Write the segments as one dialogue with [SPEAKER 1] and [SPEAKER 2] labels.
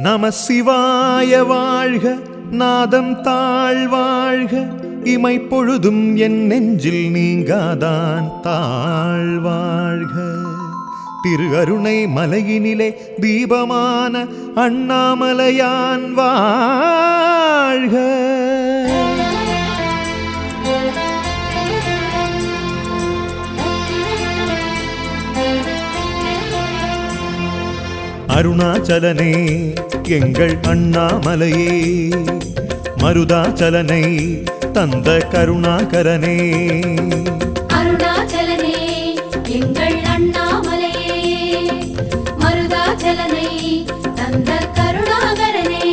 [SPEAKER 1] நம சிவாய வாழ்க நாதம் தாழ்வாழ்க இமை பொழுதும் என் நெஞ்சில் நீங்காதான் தாழ்வாழ்க திரு அருணை மலையினிலே தீபமான அண்ணாமலையான் வா அருணாச்சலனே எங்கள் அண்ணாமலையே. மருதாச்சலனை தந்த கருணாகரனே.
[SPEAKER 2] அருணாச்சலனே எங்கள் அண்ணாமலையே. மருதாச்சலனை தந்த கருணாகரனே.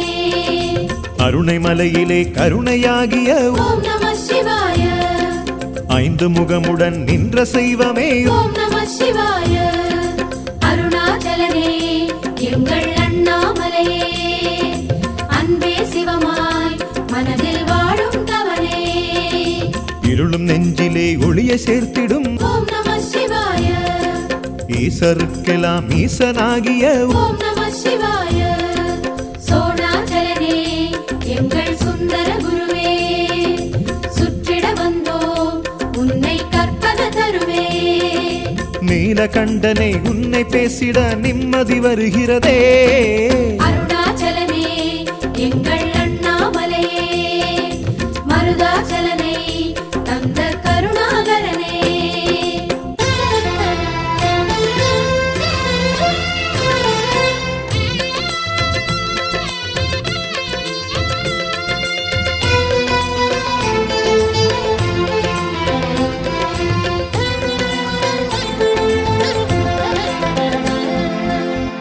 [SPEAKER 1] அருணை மலையிலே கருணையாகிய
[SPEAKER 2] ஓம் நம சிவாய.
[SPEAKER 1] ஐந்து முகமுடன் நின்ற செய்வமே
[SPEAKER 2] ஓம் நம சிவாய.
[SPEAKER 1] ஒளிய சேர்த்திடும். ஈசருக்கெல்லாம் ஈசனாகிய
[SPEAKER 2] ஓம் நம சிவாய. சோணாச்சலனே எங்கள் சுந்தர குருவே. சுற்றிட வந்தோம் உன்னை கற்பக தருவே.
[SPEAKER 1] நீலகண்டனே உன்னை பேசிட நிம்மதி வருகிறதே.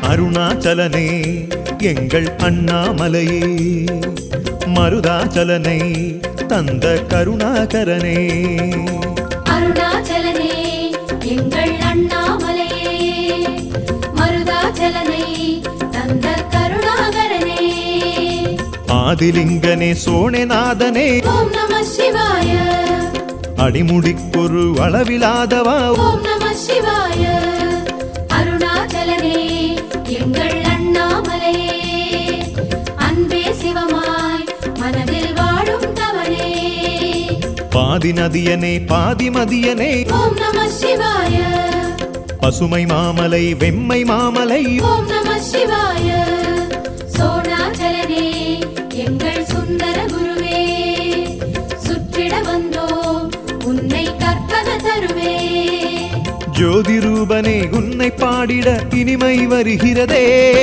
[SPEAKER 2] அருணாச்சலனே எங்கள் அண்ணாமலையே. மருதாச்சலனை தந்த கருணாகரனே.
[SPEAKER 1] அருணாச்சலனே எங்கள் அண்ணாமலையே. மருதாச்சலனை தந்த கருணாகரனே. ஆதிலிங்கனே சோழநாதனே
[SPEAKER 2] ஓம் நம சிவாய.
[SPEAKER 1] அடிமுடிக்கொரு அளவிலாதவா
[SPEAKER 2] ஓம் நம சிவாய.
[SPEAKER 1] பாதி நதியனே பாதி மதியனே.
[SPEAKER 2] ஓம் நம சிவாய.
[SPEAKER 1] பசுமை மாமலை வெம்மை மாமலை.
[SPEAKER 2] ஓம் நம சிவாய. சோணாச்சலனே எங்கள் சுந்தர குருவே. சுற்றிட வந்தோம் உன்னை கற்பக தருவே.
[SPEAKER 1] ஜோதி ரூபனே உன்னை பாடிட இனிமை வருகிறதே.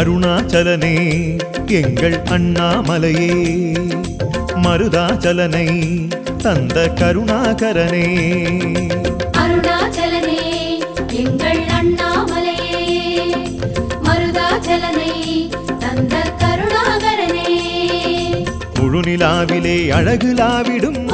[SPEAKER 1] அருணாச்சலனே எங்கள் அண்ணாமலையே. மருதாச்சலனை தந்த கருணாகரனே.
[SPEAKER 2] அருணாச்சலனே எங்கள் அண்ணாமலையே. மருதாச்சலனை தந்த கருணாகரனே.
[SPEAKER 1] முழுநிலாவிலே அழகுலாவிடும்